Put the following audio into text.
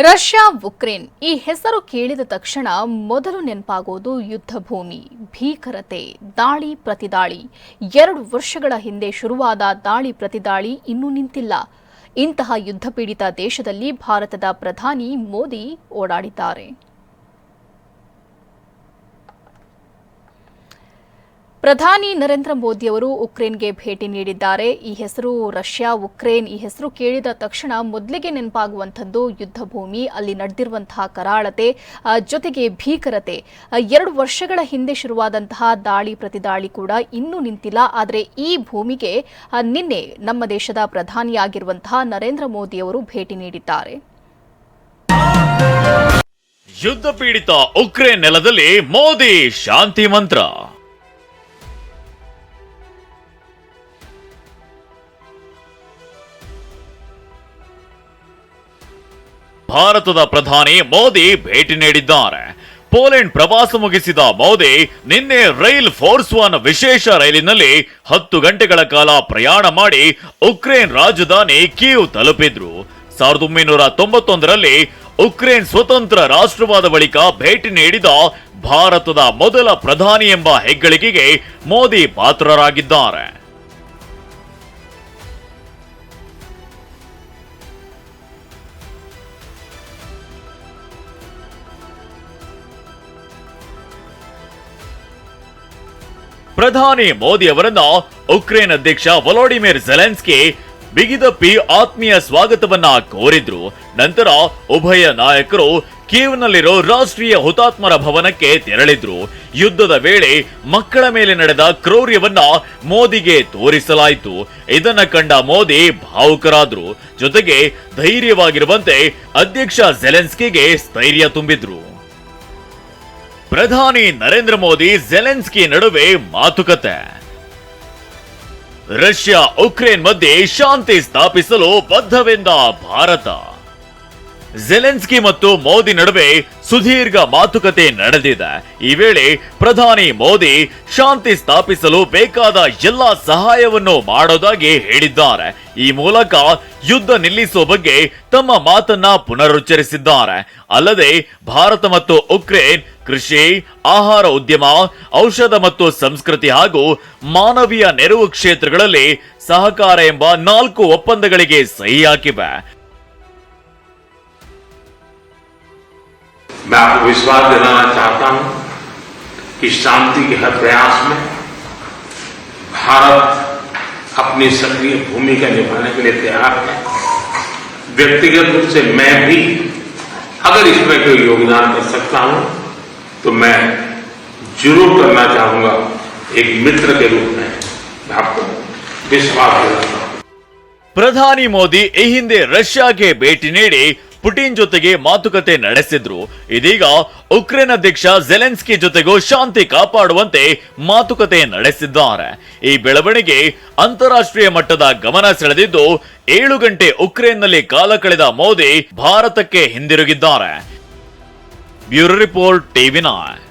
Russia Ukraine ಈ ಹೆಸರು ಕೇಳಿದ ತಕ್ಷಣ ಮೊದಲು ನೆನಪಾಗೋದು ಯುದ್ಧ ಭೂಮಿ ಭೀಕರತೆ, ದಾಳಿ, ಪ್ರತಿದಾಳಿ. ಎರಡು ವರ್ಷಗಳ ಹಿಂದೆ ಶುರುವಾದ ದಾಳಿ, ಪ್ರತಿದಾಳಿ ಇನ್ನೂ ನಿಂತಿಲ್ಲ. ಇಂತಹ ಯುದ್ಧ ಪೀಡಿತ ದೇಶದಲ್ಲಿ ಭಾರತದ ಪ್ರಧಾನಿ ಮೋದಿ ಓಡಾಡಿದ್ದಾರೆ. ಪ್ರಧಾನಿ ನರೇಂದ್ರ ಮೋದಿಯವರು ಉಕ್ರೇನ್ಗೆ ಭೇಟಿ ನೀಡಿದ್ದಾರೆ. ಈ ಹೆಸರು ರಷ್ಯಾ, ಉಕ್ರೇನ್ ಈ ಹೆಸರು ಕೇಳಿದ ತಕ್ಷಣ ಮೊದಲಿಗೆ ನೆನಪಾಗುವಂಥದ್ದು ಯುದ್ಧ ಭೂಮಿ ಅಲ್ಲಿ ನಡೆದಿರುವಂತಹ ಕರಾಳತೆ ಜೊತೆಗೆ ಭೀಕರತೆ. ಎರಡು ವರ್ಷಗಳ ಹಿಂದೆ ಶುರುವಾದಂತಹ ದಾಳಿ ಪ್ರತಿದಾಳಿ ಕೂಡ ಇನ್ನೂ ನಿಂತಿಲ್ಲ. ಆದರೆ ಈ ಭೂಮಿಗೆ ನಿನ್ನೆ ನಮ್ಮ ದೇಶದ ಪ್ರಧಾನಿಯಾಗಿರುವಂತಹ ನರೇಂದ್ರ ಮೋದಿಯವರು ಭೇಟಿ ನೀಡಿದ್ದಾರೆ. ಯುದ್ಧ ಪೀಡಿತ ಉಕ್ರೇನ್ ನೆಲದಲ್ಲಿ ಮೋದಿ ಶಾಂತಿ ಮಂತ್ರ. ಭಾರತದ ಪ್ರಧಾನಿ ಮೋದಿ ಭೇಟಿ ನೀಡಿದ್ದಾರೆ. ಪೋಲೆಂಡ್ ಪ್ರವಾಸ ಮುಗಿಸಿದ ಮೋದಿ ನಿನ್ನೆ ರೈಲ್ ಫೋರ್ಸ್ ಒನ್ ವಿಶೇಷ ರೈಲಿನಲ್ಲಿ ಹತ್ತು ಗಂಟೆಗಳ ಕಾಲ ಪ್ರಯಾಣ ಮಾಡಿ ಉಕ್ರೇನ್ ರಾಜಧಾನಿ ಕೀವ್ ತಲುಪಿದ್ರು. ಸಾವಿರದ ಒಂಬೈನೂರ ತೊಂಬತ್ತೊಂದರಲ್ಲಿ ಉಕ್ರೇನ್ ಸ್ವತಂತ್ರ ರಾಷ್ಟ್ರವಾದ ಬಳಿಕ ಭೇಟಿ ನೀಡಿದ ಭಾರತದ ಮೊದಲ ಪ್ರಧಾನಿ ಎಂಬ ಹೆಗ್ಗಳಿಕೆಗೆ ಮೋದಿ ಪಾತ್ರರಾಗಿದ್ದಾರೆ. ಪ್ರಧಾನಿ ಮೋದಿ ಅವರನ್ನ ಉಕ್ರೇನ್ ಅಧ್ಯಕ್ಷ ವಲೋಡಿಮಿರ್ ಜೆಲೆನ್ಸ್ಕಿ ಬಿಗಿದಪ್ಪಿ ಆತ್ಮೀಯ ಸ್ವಾಗತವನ್ನ ಕೋರಿದ್ರು. ನಂತರ ಉಭಯ ನಾಯಕರು ಕೀವ್ನಲ್ಲಿರೋ ರಾಷ್ಟ್ರೀಯ ಹುತಾತ್ಮರ ಭವನಕ್ಕೆ ತೆರಳಿದ್ರು. ಯುದ್ಧದ ವೇಳೆ ಮಕ್ಕಳ ಮೇಲೆ ನಡೆದ ಕ್ರೌರ್ಯವನ್ನ ಮೋದಿಗೆ ತೋರಿಸಲಾಯಿತು. ಇದನ್ನ ಕಂಡ ಮೋದಿ ಭಾವುಕರಾದ್ರು. ಜೊತೆಗೆ ಧೈರ್ಯವಾಗಿರುವಂತೆ ಅಧ್ಯಕ್ಷ ಜೆಲೆನ್ಸ್ಕಿಗೆ ಸ್ಥೈರ್ಯ ತುಂಬಿದ್ರು. ಪ್ರಧಾನಿ ನರೇಂದ್ರ ಮೋದಿ ಜೆಲೆನ್ಸ್ಕಿ ನಡುವೆ ಮಾತುಕತೆ. ರಷ್ಯಾ ಉಕ್ರೇನ್ ಮಧ್ಯೆ ಶಾಂತಿ ಸ್ಥಾಪಿಸಲು ಬದ್ಧವೆಂದ ಭಾರತ. ಜೆಲೆನ್ಸ್ಕಿ ಮತ್ತು ಮೋದಿ ನಡುವೆ ಸುದೀರ್ಘ ಮಾತುಕತೆ ನಡೆದಿದೆ. ಈ ವೇಳೆ ಪ್ರಧಾನಿ ಮೋದಿ ಶಾಂತಿ ಸ್ಥಾಪಿಸಲು ಬೇಕಾದ ಎಲ್ಲ ಸಹಾಯವನ್ನು ಮಾಡೋದಾಗಿ ಹೇಳಿದ್ದಾರೆ. ಈ ಮೂಲಕ ಯುದ್ಧ ನಿಲ್ಲಿಸುವ ಬಗ್ಗೆ ತಮ್ಮ ಮಾತನ್ನ ಪುನರುಚ್ಚರಿಸಿದ್ದಾರೆ ಅಲ್ಲದೆ ಭಾರತ ಮತ್ತು ಉಕ್ರೇನ್ ಕೃಷಿ ಆಹಾರ ಉದ್ಯಮ ಔಷಧ ಮತ್ತು ಸಂಸ್ಕೃತಿ ಹಾಗೂ ಮಾನವೀಯ ನೆರವು ಕ್ಷೇತ್ರಗಳಲ್ಲಿ ಸಹಕಾರ ಎಂಬ ನಾಲ್ಕು ಒಪ್ಪಂದಗಳಿಗೆ ಸಹಿ ಹಾಕಿವೆ मैं आपको विश्वास दिलाना चाहता हूं कि शांति के हर प्रयास में भारत अपनी सक्रिय भूमिका निभाने के लिए तैयार है व्यक्तिगत रूप से मैं भी अगर इसमें कोई योगदान कर सकता हूं तो मैं जरूर करना चाहूंगा एक मित्र के रूप में मैं आपको विश्वास दिलाता हूं ಪ್ರಧಾನಿ ಮೋದಿ ಈ ಹಿಂದೆ ರಷ್ಯಾಗೆ ಭೇಟಿ ನೀಡಿ ಪುಟಿನ್ ಜೊತೆಗೆ ಮಾತುಕತೆ ನಡೆಸಿದ್ರು. ಇದೀಗ ಉಕ್ರೇನ್ ಅಧ್ಯಕ್ಷ ಜೆಲೆನ್ಸ್ಕಿ ಜೊತೆಗೂ ಶಾಂತಿ ಕಾಪಾಡುವಂತೆ ಮಾತುಕತೆ ನಡೆಸಿದ್ದಾರೆ. ಈ ಬೆಳವಣಿಗೆ ಅಂತಾರಾಷ್ಟ್ರೀಯ ಮಟ್ಟದ ಗಮನ ಸೆಳೆದಿದ್ದು, ಏಳು ಗಂಟೆ ಉಕ್ರೇನ್ನಲ್ಲಿ ಕಾಲ ಕಳೆದ ಮೋದಿ ಭಾರತಕ್ಕೆ ಹಿಂದಿರುಗಿದ್ದಾರೆ. Bureau report TV nine